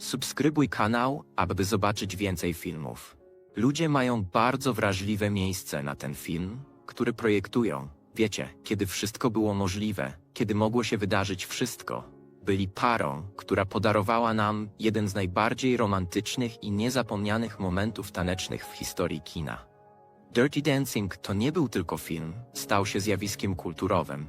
Subskrybuj kanał, aby zobaczyć więcej filmów. Ludzie mają bardzo wrażliwe miejsce na ten film, który projektują. Wiecie, kiedy wszystko było możliwe, kiedy mogło się wydarzyć wszystko. Byli parą, która podarowała nam jeden z najbardziej romantycznych i niezapomnianych momentów tanecznych w historii kina. Dirty Dancing to nie był tylko film, stał się zjawiskiem kulturowym.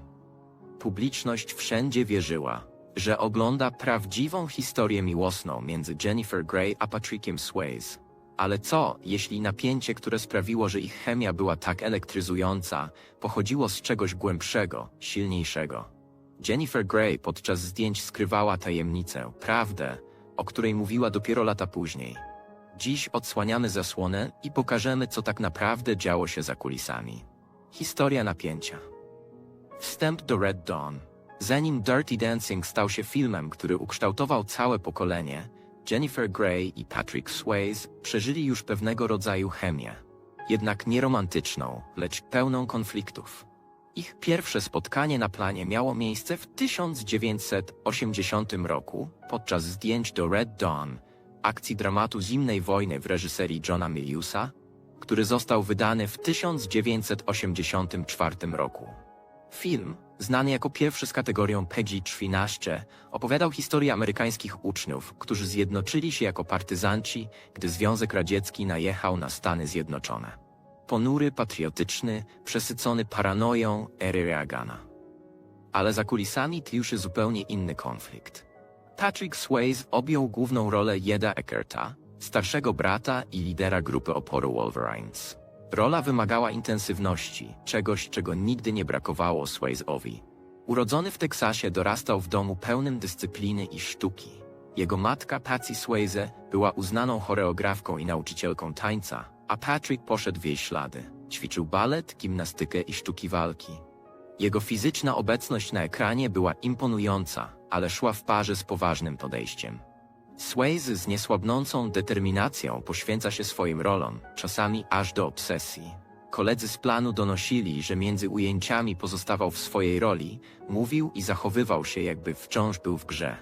Publiczność wszędzie wierzyła, że ogląda prawdziwą historię miłosną między Jennifer Grey a Patrickiem Swayze. Ale co, jeśli napięcie, które sprawiło, że ich chemia była tak elektryzująca, pochodziło z czegoś głębszego, silniejszego? Jennifer Grey podczas zdjęć skrywała tajemnicę, prawdę, o której mówiła dopiero lata później. Dziś odsłaniamy zasłonę i pokażemy, co tak naprawdę działo się za kulisami. Historia napięcia. Wstęp do Red Dawn. Zanim Dirty Dancing stał się filmem, który ukształtował całe pokolenie, Jennifer Grey i Patrick Swayze przeżyli już pewnego rodzaju chemię. Jednak nie romantyczną, lecz pełną konfliktów. Ich pierwsze spotkanie na planie miało miejsce w 1980 roku podczas zdjęć do Red Dawn, akcji dramatu zimnej wojny w reżyserii Johna Miliusa, który został wydany w 1984 roku. Film, znany jako pierwszy z kategorią PG-13, opowiadał historię amerykańskich uczniów, którzy zjednoczyli się jako partyzanci, gdy Związek Radziecki najechał na Stany Zjednoczone. Ponury, patriotyczny, przesycony paranoją ery Reagana. Ale za kulisami tlił się zupełnie inny konflikt. Patrick Swayze objął główną rolę Jeda Eckerta, starszego brata i lidera grupy oporu Wolverines. Rola wymagała intensywności, czegoś, czego nigdy nie brakowało Swayze'owi. Urodzony w Teksasie dorastał w domu pełnym dyscypliny i sztuki. Jego matka Patsy Swayze była uznaną choreografką i nauczycielką tańca, a Patrick poszedł w jej ślady. Ćwiczył balet, gimnastykę i sztuki walki. Jego fizyczna obecność na ekranie była imponująca, ale szła w parze z poważnym podejściem. Swayze z niesłabnącą determinacją poświęca się swoim rolom, czasami aż do obsesji. Koledzy z planu donosili, że między ujęciami pozostawał w swojej roli, mówił i zachowywał się jakby wciąż był w grze.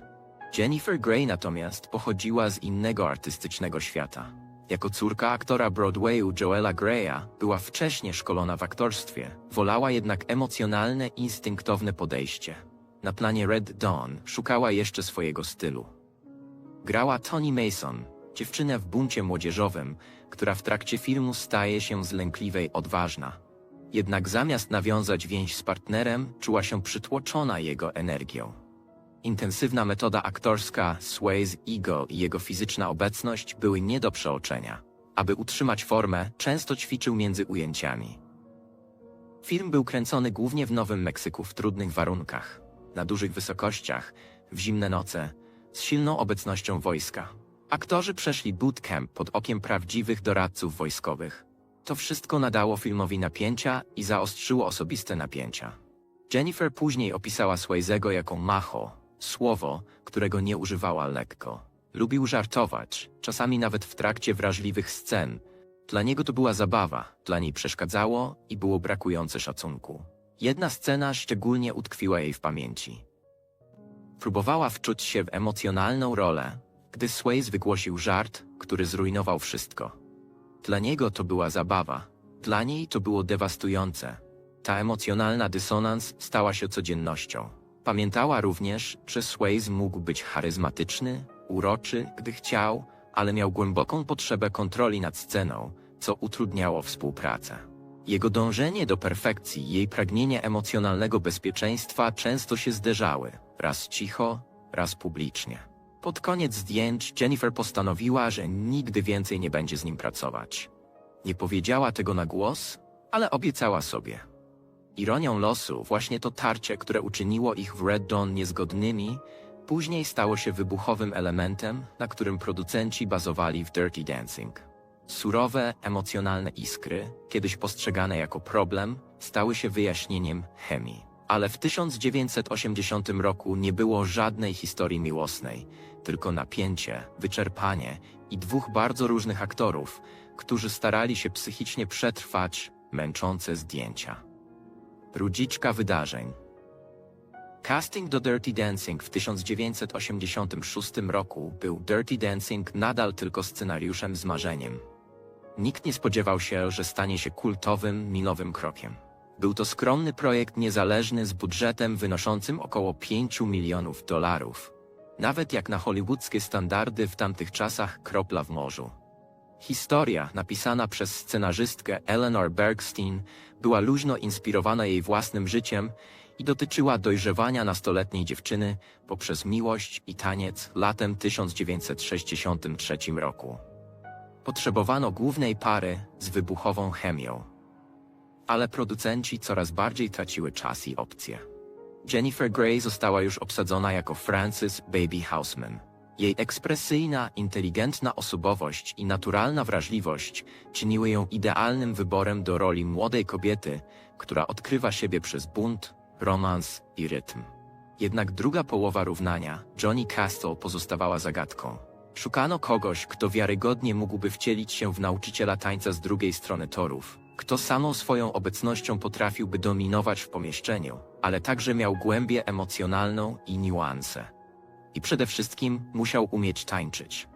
Jennifer Grey natomiast pochodziła z innego artystycznego świata. Jako córka aktora Broadwayu Joela Greya była wcześnie szkolona w aktorstwie, wolała jednak emocjonalne, instynktowne podejście. Na planie Red Dawn szukała jeszcze swojego stylu. Grała Toni Mason, dziewczynę w buncie młodzieżowym, która w trakcie filmu staje się zlękliwej odważna. Jednak zamiast nawiązać więź z partnerem, czuła się przytłoczona jego energią. Intensywna metoda aktorska, Swayze ego i jego fizyczna obecność były nie do przeoczenia. Aby utrzymać formę, często ćwiczył między ujęciami. Film był kręcony głównie w Nowym Meksyku w trudnych warunkach, na dużych wysokościach, w zimne noce, z silną obecnością wojska. Aktorzy przeszli bootcamp pod okiem prawdziwych doradców wojskowych. To wszystko nadało filmowi napięcia i zaostrzyło osobiste napięcia. Jennifer później opisała Swayzego jako macho, słowo, którego nie używała lekko. Lubił żartować, czasami nawet w trakcie wrażliwych scen. Dla niego to była zabawa, dla niej przeszkadzało i było brakujące szacunku. Jedna scena szczególnie utkwiła jej w pamięci. Próbowała wczuć się w emocjonalną rolę, gdy Swayze wygłosił żart, który zrujnował wszystko. Dla niego to była zabawa, dla niej to było dewastujące. Ta emocjonalna dysonans stała się codziennością. Pamiętała również, że Swayze mógł być charyzmatyczny, uroczy, gdy chciał, ale miał głęboką potrzebę kontroli nad sceną, co utrudniało współpracę. Jego dążenie do perfekcji jej pragnienie emocjonalnego bezpieczeństwa często się zderzały, raz cicho, raz publicznie. Pod koniec zdjęć Jennifer postanowiła, że nigdy więcej nie będzie z nim pracować. Nie powiedziała tego na głos, ale obiecała sobie. Ironią losu, właśnie to tarcie, które uczyniło ich w Red Dawn niezgodnymi, później stało się wybuchowym elementem, na którym producenci bazowali w Dirty Dancing. Surowe, emocjonalne iskry, kiedyś postrzegane jako problem, stały się wyjaśnieniem chemii. Ale w 1980 roku nie było żadnej historii miłosnej, tylko napięcie, wyczerpanie i dwóch bardzo różnych aktorów, którzy starali się psychicznie przetrwać męczące zdjęcia. Rudziczka wydarzeń. Casting do Dirty Dancing w 1986 roku był Dirty Dancing nadal tylko scenariuszem z marzeniem. Nikt nie spodziewał się, że stanie się kultowym, milowym krokiem. Był to skromny projekt niezależny z budżetem wynoszącym około 5 milionów dolarów. Nawet jak na hollywoodzkie standardy w tamtych czasach kropla w morzu. Historia, napisana przez scenarzystkę Eleanor Bergstein, była luźno inspirowana jej własnym życiem i dotyczyła dojrzewania nastoletniej dziewczyny poprzez miłość i taniec latem 1963 roku. Potrzebowano głównej pary z wybuchową chemią. Ale producenci coraz bardziej traciły czas i opcje. Jennifer Grey została już obsadzona jako Frances Baby Houseman. Jej ekspresyjna, inteligentna osobowość i naturalna wrażliwość czyniły ją idealnym wyborem do roli młodej kobiety, która odkrywa siebie przez bunt, romans i rytm. Jednak druga połowa równania, Johnny Castle, pozostawała zagadką. Szukano kogoś, kto wiarygodnie mógłby wcielić się w nauczyciela tańca z drugiej strony torów, kto samą swoją obecnością potrafiłby dominować w pomieszczeniu, ale także miał głębię emocjonalną i niuanse. I przede wszystkim musiał umieć tańczyć.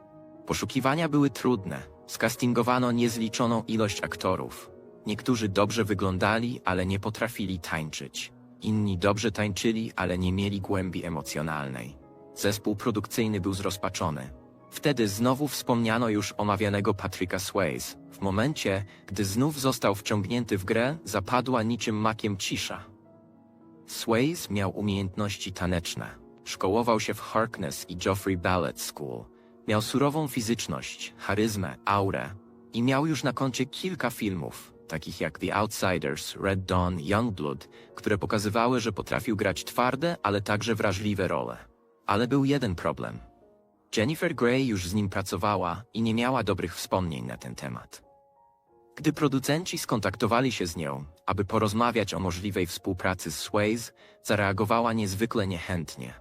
Poszukiwania były trudne. Skastingowano niezliczoną ilość aktorów. Niektórzy dobrze wyglądali, ale nie potrafili tańczyć. Inni dobrze tańczyli, ale nie mieli głębi emocjonalnej. Zespół produkcyjny był zrozpaczony. Wtedy znowu wspomniano już omawianego Patricka Swayze. W momencie, gdy znów został wciągnięty w grę, zapadła niczym makiem cisza. Swayze miał umiejętności taneczne. Szkołował się w Harkness i Geoffrey Ballet School. Miał surową fizyczność, charyzmę, aurę i miał już na koncie kilka filmów, takich jak The Outsiders, Red Dawn, Youngblood, które pokazywały, że potrafił grać twarde, ale także wrażliwe role. Ale był jeden problem. Jennifer Grey już z nim pracowała i nie miała dobrych wspomnień na ten temat. Gdy producenci skontaktowali się z nią, aby porozmawiać o możliwej współpracy z Swayze, zareagowała niezwykle niechętnie.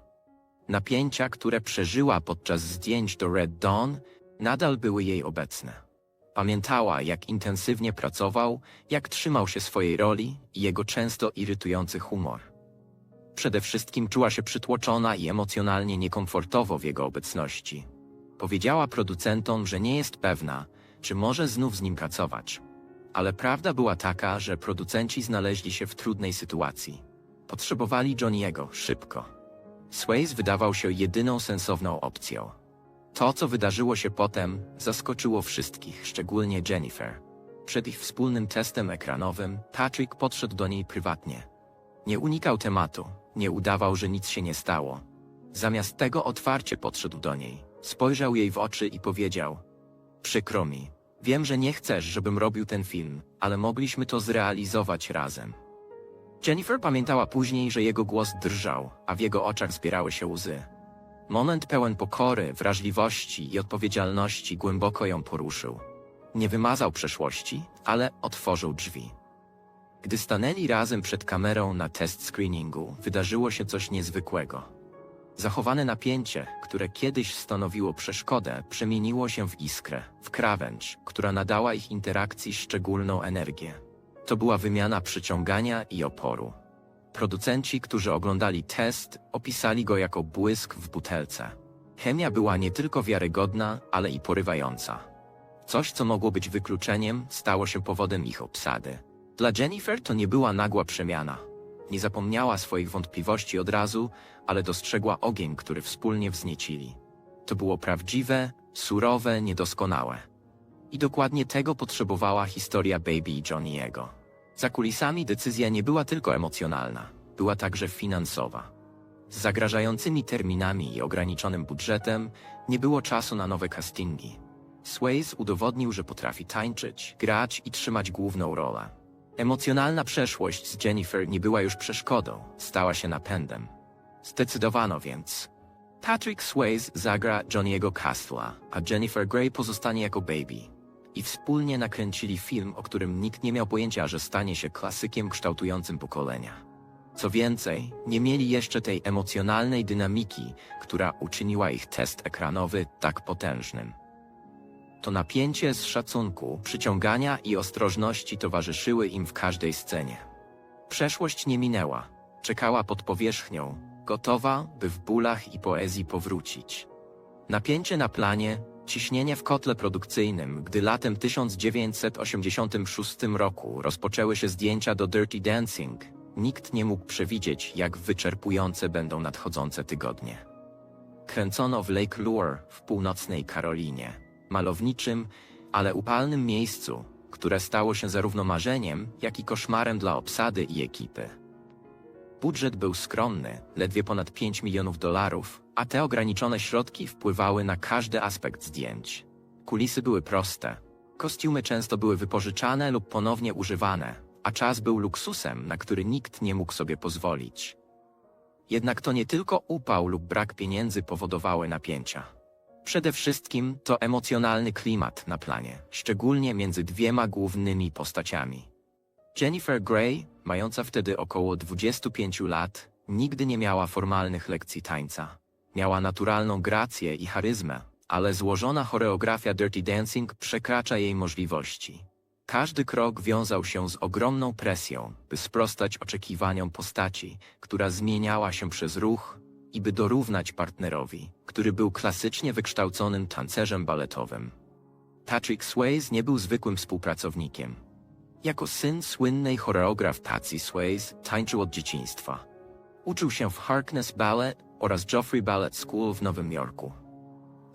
Napięcia, które przeżyła podczas zdjęć do Red Dawn, nadal były jej obecne. Pamiętała, jak intensywnie pracował, jak trzymał się swojej roli i jego często irytujący humor. Przede wszystkim czuła się przytłoczona i emocjonalnie niekomfortowo w jego obecności. Powiedziała producentom, że nie jest pewna, czy może znów z nim pracować. Ale prawda była taka, że producenci znaleźli się w trudnej sytuacji. Potrzebowali Johniego szybko. Swayze wydawał się jedyną sensowną opcją. To, co wydarzyło się potem, zaskoczyło wszystkich, szczególnie Jennifer. Przed ich wspólnym testem ekranowym, Patrick podszedł do niej prywatnie. Nie unikał tematu, nie udawał, że nic się nie stało. Zamiast tego otwarcie podszedł do niej, spojrzał jej w oczy i powiedział: Przykro mi, wiem, że nie chcesz, żebym robił ten film, ale mogliśmy to zrealizować razem. Jennifer pamiętała później, że jego głos drżał, a w jego oczach zbierały się łzy. Moment pełen pokory, wrażliwości i odpowiedzialności głęboko ją poruszył. Nie wymazał przeszłości, ale otworzył drzwi. Gdy stanęli razem przed kamerą na test screeningu, wydarzyło się coś niezwykłego. Zachowane napięcie, które kiedyś stanowiło przeszkodę, przemieniło się w iskrę, w krawędź, która nadała ich interakcji szczególną energię. To była wymiana przyciągania i oporu. Producenci, którzy oglądali test, opisali go jako błysk w butelce. Chemia była nie tylko wiarygodna, ale i porywająca. Coś, co mogło być wykluczeniem, stało się powodem ich obsady. Dla Jennifer to nie była nagła przemiana. Nie zapomniała swoich wątpliwości od razu, ale dostrzegła ogień, który wspólnie wzniecili. To było prawdziwe, surowe, niedoskonałe. I dokładnie tego potrzebowała historia Baby i Johnny'ego. Za kulisami decyzja nie była tylko emocjonalna, była także finansowa. Z zagrażającymi terminami i ograniczonym budżetem nie było czasu na nowe castingi. Swayze udowodnił, że potrafi tańczyć, grać i trzymać główną rolę. Emocjonalna przeszłość z Jennifer nie była już przeszkodą, stała się napędem. Zdecydowano więc. Patrick Swayze zagra Johnny'ego Castle'a, a Jennifer Grey pozostanie jako Baby. I wspólnie nakręcili film, o którym nikt nie miał pojęcia, że stanie się klasykiem kształtującym pokolenia. Co więcej, nie mieli jeszcze tej emocjonalnej dynamiki, która uczyniła ich test ekranowy tak potężnym. To napięcie z szacunku, przyciągania i ostrożności towarzyszyły im w każdej scenie. Przeszłość nie minęła, czekała pod powierzchnią, gotowa, by w bólach i poezji powrócić. Napięcie na planie, ciśnienie w kotle produkcyjnym, gdy latem 1986 roku rozpoczęły się zdjęcia do Dirty Dancing, nikt nie mógł przewidzieć, jak wyczerpujące będą nadchodzące tygodnie. Kręcono w Lake Lure w północnej Karolinie, malowniczym, ale upalnym miejscu, które stało się zarówno marzeniem, jak i koszmarem dla obsady i ekipy. Budżet był skromny, ledwie ponad 5 milionów dolarów, a te ograniczone środki wpływały na każdy aspekt zdjęć. Kulisy były proste. Kostiumy często były wypożyczane lub ponownie używane, a czas był luksusem, na który nikt nie mógł sobie pozwolić. Jednak to nie tylko upał lub brak pieniędzy powodowały napięcia. Przede wszystkim to emocjonalny klimat na planie, szczególnie między dwiema głównymi postaciami. Jennifer Grey, mająca wtedy około 25 lat, nigdy nie miała formalnych lekcji tańca. Miała naturalną grację i charyzmę, ale złożona choreografia Dirty Dancing przekracza jej możliwości. Każdy krok wiązał się z ogromną presją, by sprostać oczekiwaniom postaci, która zmieniała się przez ruch i by dorównać partnerowi, który był klasycznie wykształconym tancerzem baletowym. Patrick Swayze nie był zwykłym współpracownikiem. Jako syn słynnej choreograf Patsy Swayze tańczył od dzieciństwa. Uczył się w Harkness Ballet oraz Joffrey Ballet School w Nowym Jorku.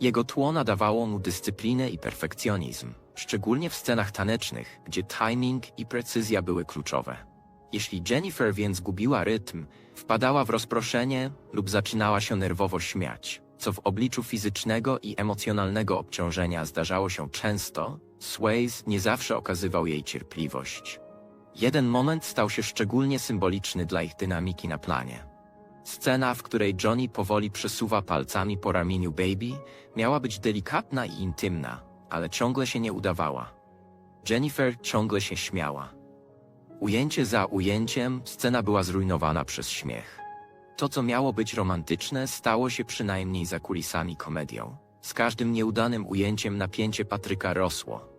Jego tło nadawało mu dyscyplinę i perfekcjonizm, szczególnie w scenach tanecznych, gdzie timing i precyzja były kluczowe. Jeśli Jennifer więc gubiła rytm, wpadała w rozproszenie lub zaczynała się nerwowo śmiać, co w obliczu fizycznego i emocjonalnego obciążenia zdarzało się często, Swayze nie zawsze okazywał jej cierpliwość. Jeden moment stał się szczególnie symboliczny dla ich dynamiki na planie. Scena, w której Johnny powoli przesuwa palcami po ramieniu Baby, miała być delikatna i intymna, ale ciągle się nie udawała. Jennifer ciągle się śmiała. Ujęcie za ujęciem scena była zrujnowana przez śmiech. To, co miało być romantyczne, stało się przynajmniej za kulisami komedią. Z każdym nieudanym ujęciem napięcie Patryka rosło.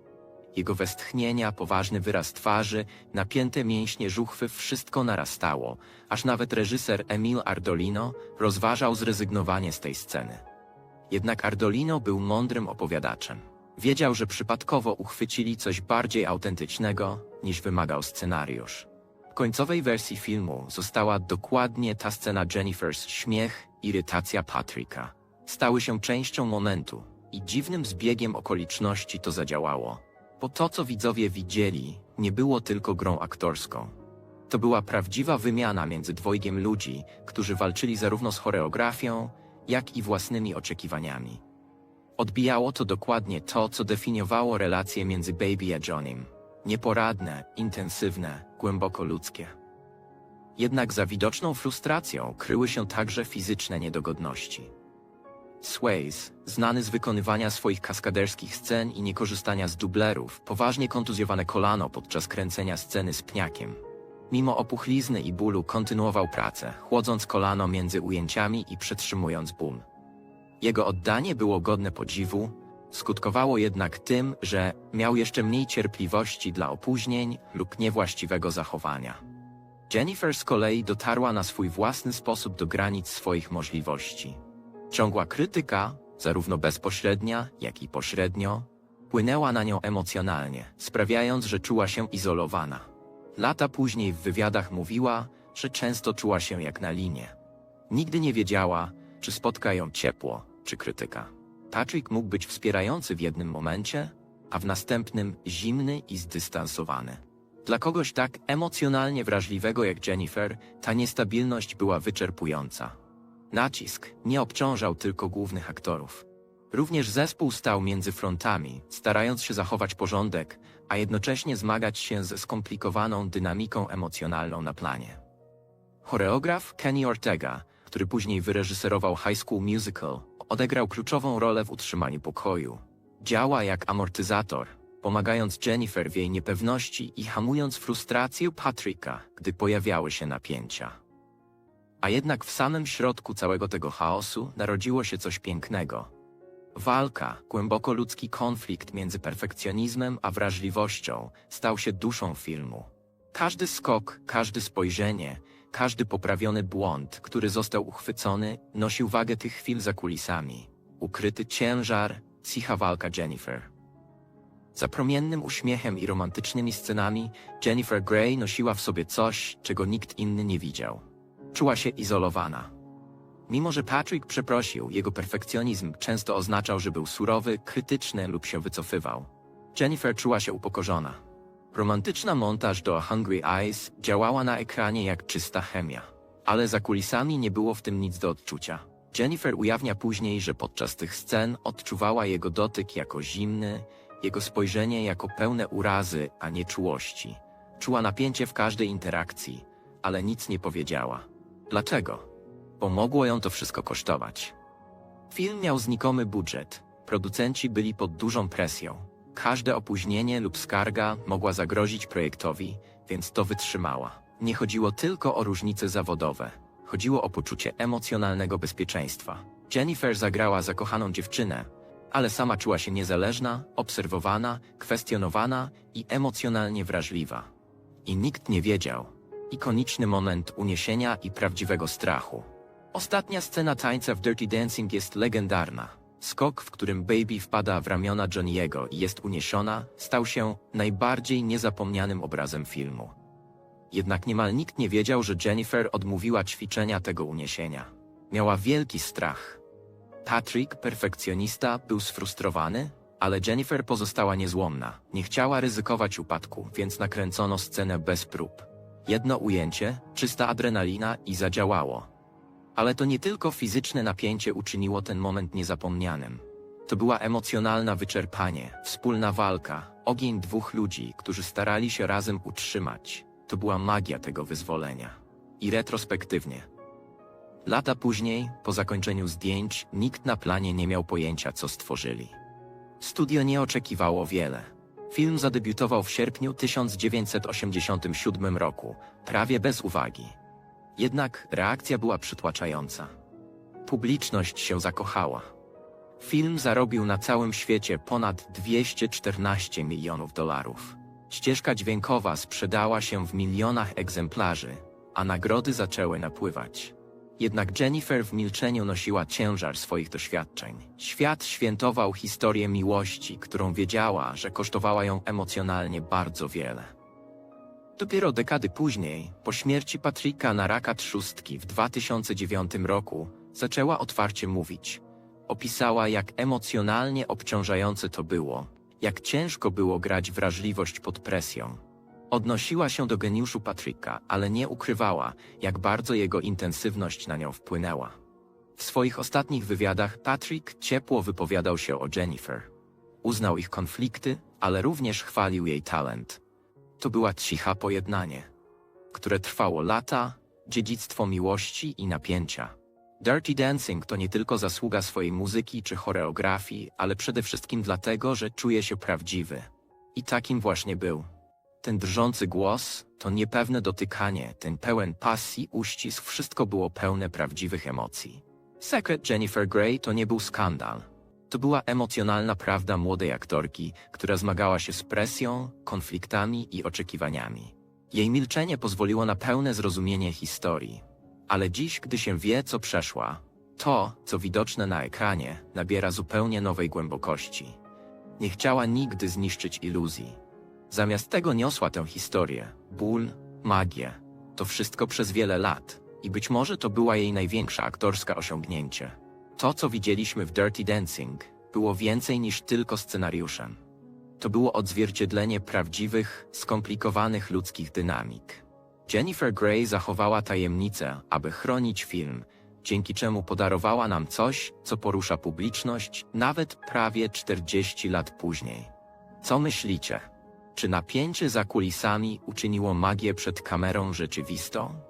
Jego westchnienia, poważny wyraz twarzy, napięte mięśnie żuchwy wszystko narastało, aż nawet reżyser Emil Ardolino rozważał zrezygnowanie z tej sceny. Jednak Ardolino był mądrym opowiadaczem. Wiedział, że przypadkowo uchwycili coś bardziej autentycznego, niż wymagał scenariusz. W końcowej wersji filmu została dokładnie ta scena Jennifer's śmiech, irytacja Patryka. Stały się częścią momentu i dziwnym zbiegiem okoliczności to zadziałało. Bo to, co widzowie widzieli, nie było tylko grą aktorską. To była prawdziwa wymiana między dwojgiem ludzi, którzy walczyli zarówno z choreografią, jak i własnymi oczekiwaniami. Odbijało to dokładnie to, co definiowało relacje między Baby a Johnem. Nieporadne, intensywne, głęboko ludzkie. Jednak za widoczną frustracją kryły się także fizyczne niedogodności. Swayze, znany z wykonywania swoich kaskaderskich scen i niekorzystania z dublerów, poważnie kontuzjowane kolano podczas kręcenia sceny z pniakiem. Mimo opuchlizny i bólu kontynuował pracę, chłodząc kolano między ujęciami i przetrzymując ból. Jego oddanie było godne podziwu, skutkowało jednak tym, że miał jeszcze mniej cierpliwości dla opóźnień lub niewłaściwego zachowania. Jennifer z kolei dotarła na swój własny sposób do granic swoich możliwości. Ciągła krytyka, zarówno bezpośrednia, jak i pośrednio, płynęła na nią emocjonalnie, sprawiając, że czuła się izolowana. Lata później w wywiadach mówiła, że często czuła się jak na linie. Nigdy nie wiedziała, czy spotka ją ciepło, czy krytyka. Patrick mógł być wspierający w jednym momencie, a w następnym zimny i zdystansowany. Dla kogoś tak emocjonalnie wrażliwego jak Jennifer, ta niestabilność była wyczerpująca. Nacisk nie obciążał tylko głównych aktorów. Również zespół stał między frontami, starając się zachować porządek, a jednocześnie zmagać się ze skomplikowaną dynamiką emocjonalną na planie. Choreograf Kenny Ortega, który później wyreżyserował High School Musical, odegrał kluczową rolę w utrzymaniu pokoju. Działa jak amortyzator, pomagając Jennifer w jej niepewności i hamując frustrację Patricka, gdy pojawiały się napięcia. A jednak w samym środku całego tego chaosu narodziło się coś pięknego. Walka, głęboko ludzki konflikt między perfekcjonizmem a wrażliwością stał się duszą filmu. Każdy skok, każde spojrzenie każdy poprawiony błąd, który został uchwycony, nosił wagę tych chwil za kulisami. Ukryty ciężar, cicha walka Jennifer. Za promiennym uśmiechem i romantycznymi scenami Jennifer Grey nosiła w sobie coś, czego nikt inny nie widział. Czuła się izolowana. Mimo, że Patrick przeprosił, jego perfekcjonizm często oznaczał, że był surowy, krytyczny lub się wycofywał. Jennifer czuła się upokorzona. Romantyczna montaż do Hungry Eyes działała na ekranie jak czysta chemia. Ale za kulisami nie było w tym nic do odczucia. Jennifer ujawnia później, że podczas tych scen odczuwała jego dotyk jako zimny, jego spojrzenie jako pełne urazy, a nie czułości. Czuła napięcie w każdej interakcji, ale nic nie powiedziała. Dlaczego? Bo mogło ją to wszystko kosztować. Film miał znikomy budżet. Producenci byli pod dużą presją. Każde opóźnienie lub skarga mogła zagrozić projektowi, więc to wytrzymała. Nie chodziło tylko o różnice zawodowe. Chodziło o poczucie emocjonalnego bezpieczeństwa. Jennifer zagrała zakochaną dziewczynę, ale sama czuła się niezależna, obserwowana, kwestionowana i emocjonalnie wrażliwa. I nikt nie wiedział. Ikoniczny moment uniesienia i prawdziwego strachu. Ostatnia scena tańca w Dirty Dancing jest legendarna. Skok, w którym Baby wpada w ramiona Johniego i jest uniesiona, stał się najbardziej niezapomnianym obrazem filmu. Jednak niemal nikt nie wiedział, że Jennifer odmówiła ćwiczenia tego uniesienia. Miała wielki strach. Patrick, perfekcjonista, był sfrustrowany, ale Jennifer pozostała niezłomna. Nie chciała ryzykować upadku, więc nakręcono scenę bez prób. Jedno ujęcie, czysta adrenalina i zadziałało. Ale to nie tylko fizyczne napięcie uczyniło ten moment niezapomnianym. To była emocjonalna wyczerpanie, wspólna walka, ogień dwóch ludzi, którzy starali się razem utrzymać. To była magia tego wyzwolenia. I retrospektywnie. Lata później, po zakończeniu zdjęć, nikt na planie nie miał pojęcia, co stworzyli. Studio nie oczekiwało wiele. Film zadebiutował w sierpniu 1987 roku, prawie bez uwagi. Jednak reakcja była przytłaczająca. Publiczność się zakochała. Film zarobił na całym świecie ponad 214 milionów dolarów. Ścieżka dźwiękowa sprzedała się w milionach egzemplarzy, a nagrody zaczęły napływać. Jednak Jennifer w milczeniu nosiła ciężar swoich doświadczeń. Świat świętował historię miłości, którą wiedziała, że kosztowała ją emocjonalnie bardzo wiele. Dopiero dekady później, po śmierci Patricka na raka trzustki w 2009 roku, zaczęła otwarcie mówić. Opisała, jak emocjonalnie obciążające to było, jak ciężko było grać wrażliwość pod presją. Odnosiła się do geniuszu Patricka, ale nie ukrywała, jak bardzo jego intensywność na nią wpłynęła. W swoich ostatnich wywiadach Patrick ciepło wypowiadał się o Jennifer. Uznał ich konflikty, ale również chwalił jej talent. To była cicha pojednanie, które trwało lata, dziedzictwo miłości i napięcia. Dirty Dancing to nie tylko zasługa swojej muzyki czy choreografii, ale przede wszystkim dlatego, że czuje się prawdziwy. I takim właśnie był. Ten drżący głos, to niepewne dotykanie, ten pełen pasji, uścisk, wszystko było pełne prawdziwych emocji. Sekret Jennifer Grey to nie był skandal. To była emocjonalna prawda młodej aktorki, która zmagała się z presją, konfliktami i oczekiwaniami. Jej milczenie pozwoliło na pełne zrozumienie historii. Ale dziś, gdy się wie, co przeszła, to, co widoczne na ekranie, nabiera zupełnie nowej głębokości. Nie chciała nigdy zniszczyć iluzji. Zamiast tego niosła tę historię, ból, magię. To wszystko przez wiele lat. I być może to była jej największa aktorska osiągnięcie. To, co widzieliśmy w Dirty Dancing, było więcej niż tylko scenariuszem. To było odzwierciedlenie prawdziwych, skomplikowanych ludzkich dynamik. Jennifer Grey zachowała tajemnicę, aby chronić film, dzięki czemu podarowała nam coś, co porusza publiczność nawet prawie 40 lat później. Co myślicie? Czy napięcie za kulisami uczyniło magię przed kamerą rzeczywistą?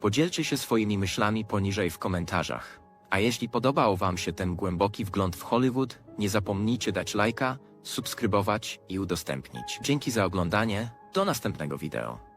Podzielcie się swoimi myślami poniżej w komentarzach. A jeśli podobał Wam się ten głęboki wgląd w Hollywood, nie zapomnijcie dać lajka, subskrybować i udostępnić. Dzięki za oglądanie, do następnego wideo.